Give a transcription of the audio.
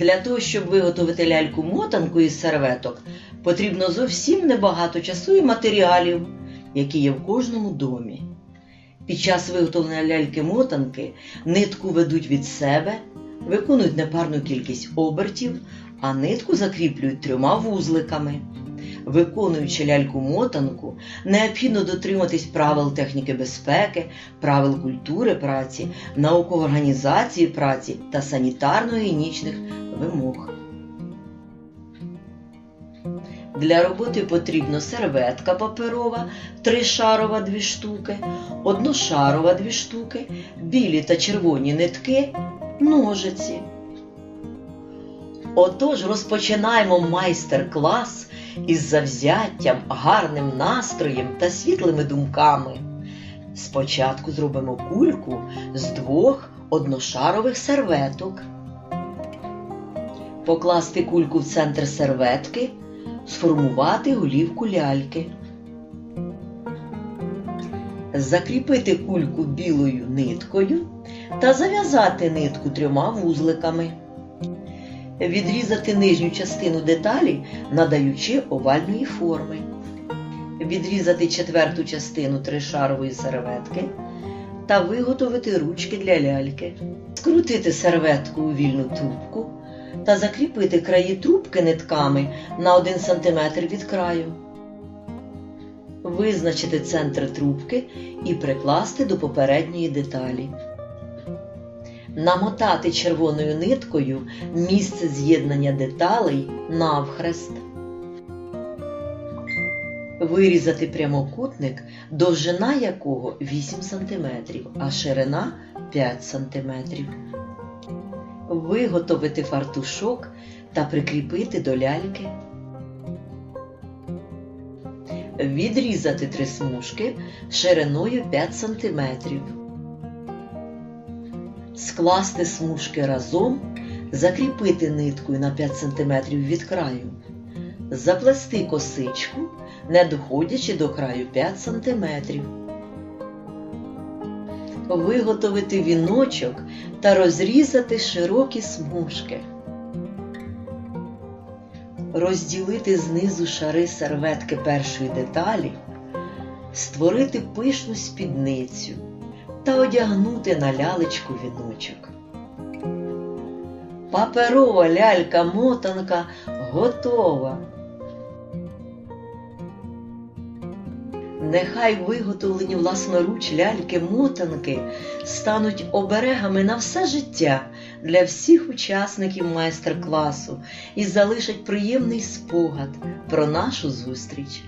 Для того, щоб виготовити ляльку-мотанку із серветок, потрібно зовсім небагато часу і матеріалів, які є в кожному домі. Під час виготовлення ляльки-мотанки нитку ведуть від себе, виконують непарну кількість обертів, а нитку закріплюють трьома вузликами. Виконуючи ляльку-мотанку, необхідно дотриматись правил техніки безпеки, правил культури праці, наукової організації праці та санітарно-гігієнічних вимог. Для роботи потрібно серветка паперова, тришарова 2 штуки, одношарова 2 штуки, білі та червоні нитки, ножиці. Отож розпочинаємо майстер-клас із завзяттям, гарним настроєм та світлими думками. Спочатку зробимо кульку з двох одношарових серветок. Покласти кульку в центр серветки, сформувати голівку ляльки. Закріпити кульку білою ниткою та зав'язати нитку трьома вузликами. Відрізати нижню частину деталі, надаючи овальної форми. Відрізати четверту частину тришарової серветки та виготовити ручки для ляльки. Скрутити серветку у вільну трубку та закріпити краї трубки нитками на 1 см від краю. Визначити центр трубки і прикласти до попередньої деталі. Намотати червоною ниткою місце з'єднання деталей навхрест. Вирізати прямокутник, довжина якого 8 см, а ширина 5 см. Виготовити фартушок та прикріпити до ляльки. Відрізати три смужки шириною 5 см. Скласти смужки разом, закріпити ниткою на 5 см від краю, заплести косичку, не доходячи до краю 5 см. Виготовити віночок та розрізати широкі смужки. Розділити знизу шари серветки першої деталі, створити пишну спідницю та одягнути на лялечку віночок. Паперова лялька-мотанка готова. Нехай виготовлені власноруч ляльки-мотанки стануть оберегами на все життя для всіх учасників майстер-класу і залишать приємний спогад про нашу зустріч.